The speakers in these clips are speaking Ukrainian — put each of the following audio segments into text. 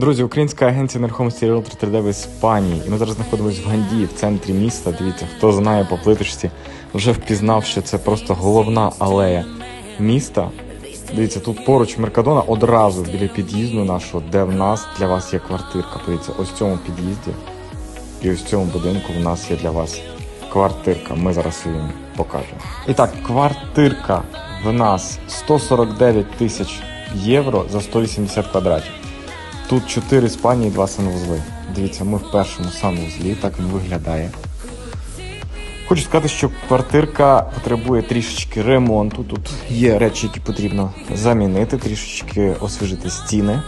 Друзі, українська агенція нерухомості Realtor 3D в Іспанії. І ми зараз знаходимося в Ганді, в центрі міста. Дивіться, хто знає по плиточці, вже впізнав, що це просто головна алея міста. Дивіться, тут поруч Меркадона одразу біля під'їзду нашого, де в нас для вас є квартирка. Дивіться, ось в цьому під'їзді і ось в цьому будинку в нас є для вас квартирка. Ми зараз її покажемо. І так, квартирка в нас 149 тисяч євро за 180 квадратів. Тут 4 спальні і 2 санвузли. Дивіться, ми в першому санвузлі, так він виглядає. Хочу сказати, що квартирка потребує трішечки ремонту. Тут є речі, які потрібно замінити, трішечки освіжити стіни.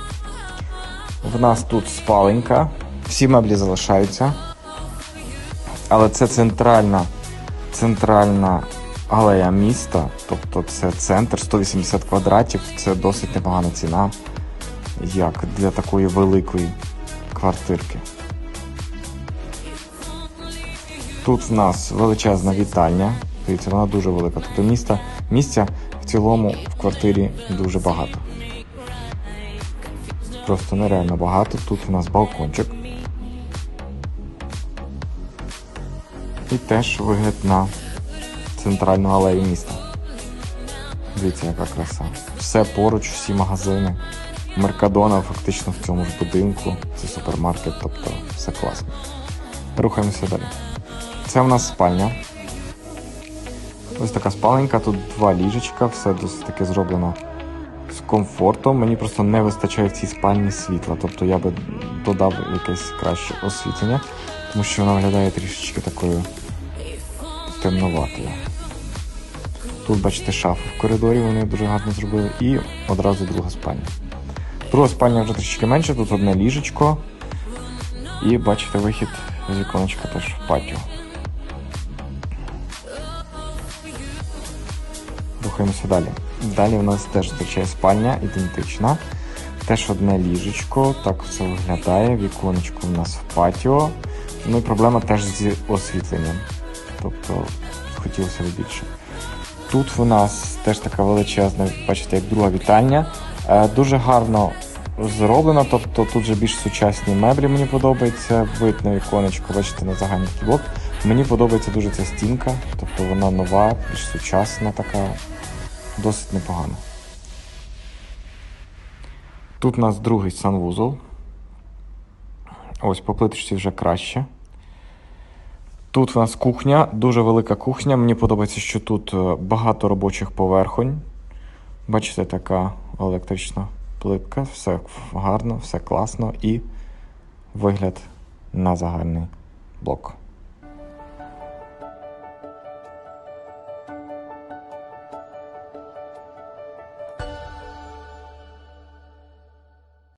В нас тут спаленька, всі меблі залишаються. Але це центральна, центральна алея міста, тобто це центр 180 квадратів, це досить непогана ціна як для такої великої квартирки. Тут в нас величезна вітальня. Дивіться, вона дуже велика. Тобто міста, місця в цілому в квартирі дуже багато. Просто нереально багато. Тут у нас балкончик. І теж вигляд на центральну алею міста. Дивіться, яка краса. Все поруч, всі магазини. Меркадона фактично в цьому ж будинку. Це супермаркет, тобто все класно. Рухаємося далі. Це в нас спальня. Ось така спаленька, тут два ліжечка, все досить таки зроблено з комфортом. Мені просто не вистачає в цій спальні світла. Тобто я би додав якесь краще освітлення, тому що вона виглядає трішечки такою темноватою. Тут, бачите, шафи в коридорі, вони дуже гарно зробили. І одразу друга спальня. Друга спальня вже трішки менше, тут одне ліжечко. І бачите вихід з віконечка теж в патіо. Рухаємося далі. Далі у нас теж звичайна спальня, ідентична. Теж одне ліжечко, так все виглядає. Віконечко у нас в патіо. Ну і проблема теж з освітленням. Тобто хотілося б більше. Тут у нас теж така величезна, бачите, як друга вітальня. Е, Дуже гарно зроблено, тобто тут же більш сучасні меблі мені подобається. Вид на віконечко, бачите, на загальний блок. Мені подобається дуже ця стінка, тобто вона нова, більш сучасна така, досить непогана. Тут у нас другий санвузол. Ось по плиточці вже краще. Тут у нас кухня, дуже велика кухня. Мені подобається, що тут е, багато робочих поверхонь. Бачите, така електрична плитка, все гарно, все класно і вигляд на загальний блок.